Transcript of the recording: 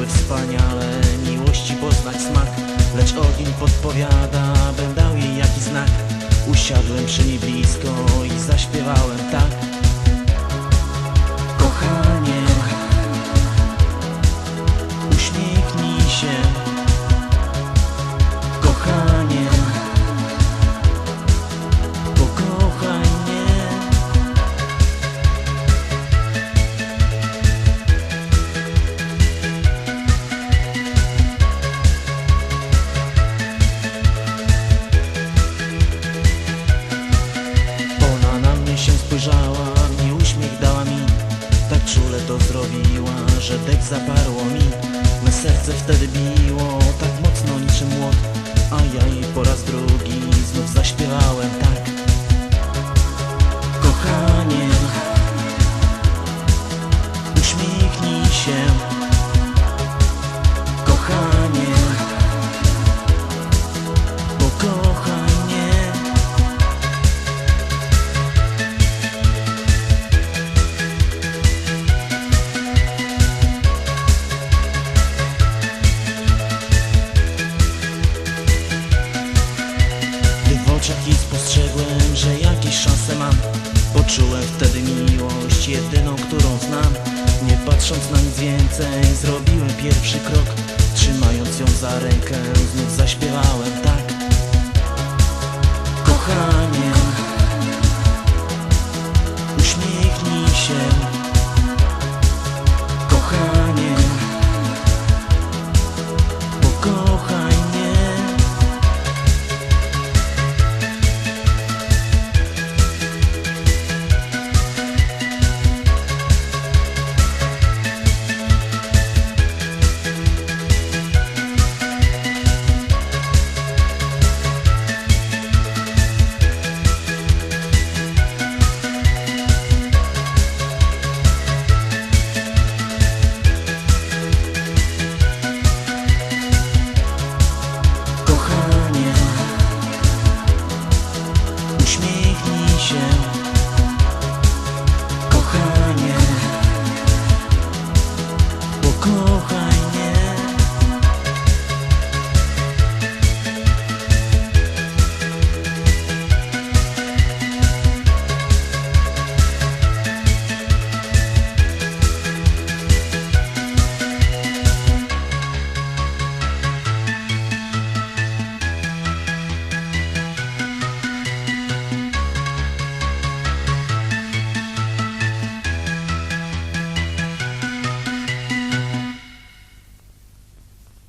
niezły wspaniale Miłości poznać smak Lecz ogień podpowiada Bym dał jej jakiś znak. Usiadłem przy niej blisko I zaśpiewałem tak to zrobiła, że dech zaparło mi. Me serce wtedy biło, tak mocno Poczułem wtedy miłość, jedyną, którą znam. Nie patrząc na nic więcej, zrobiłem pierwszy krok. Trzymając ją za rękę, znów zaśpiewałem tak. Kochanie Uśmiechnij się ocean.